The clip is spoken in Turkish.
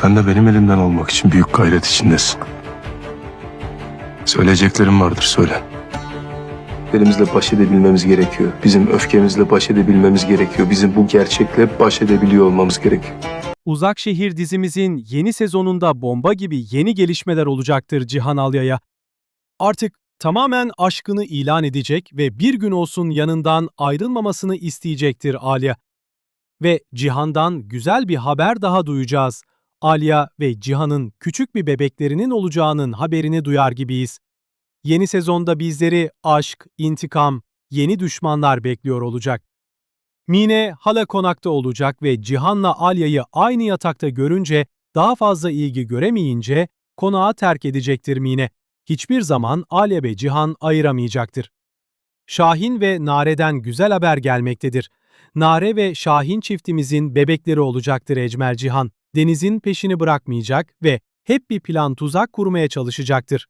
Sen de benim elimden olmak için büyük gayret içindesin. Söyleyeceklerim vardır söyle. Elimizle baş edebilmemiz gerekiyor. Bizim öfkemizle baş edebilmemiz gerekiyor. Bizim bu gerçekle baş edebiliyor olmamız gerekiyor. Uzak Şehir dizimizin yeni sezonunda bomba gibi yeni gelişmeler olacaktır Cihan Alya'ya. Artık tamamen aşkını ilan edecek ve bir gün olsun yanından ayrılmamasını isteyecektir Alya. Ve Cihan'dan güzel bir haber daha duyacağız. Alya ve Cihan'ın küçük bir bebeklerinin olacağının haberini duyar gibiyiz. Yeni sezonda bizleri aşk, intikam, yeni düşmanlar bekliyor olacak. Mine hala konakta olacak ve Cihan'la Alya'yı aynı yatakta görünce daha fazla ilgi göremeyince konağı terk edecektir Mine. Hiçbir zaman Alya ve Cihan ayıramayacaktır. Şahin ve Nare'den güzel haber gelmektedir. Nare ve Şahin çiftimizin bebekleri olacaktır Ecmel Cihan. Deniz'in peşini bırakmayacak ve hep bir plan tuzak kurmaya çalışacaktır.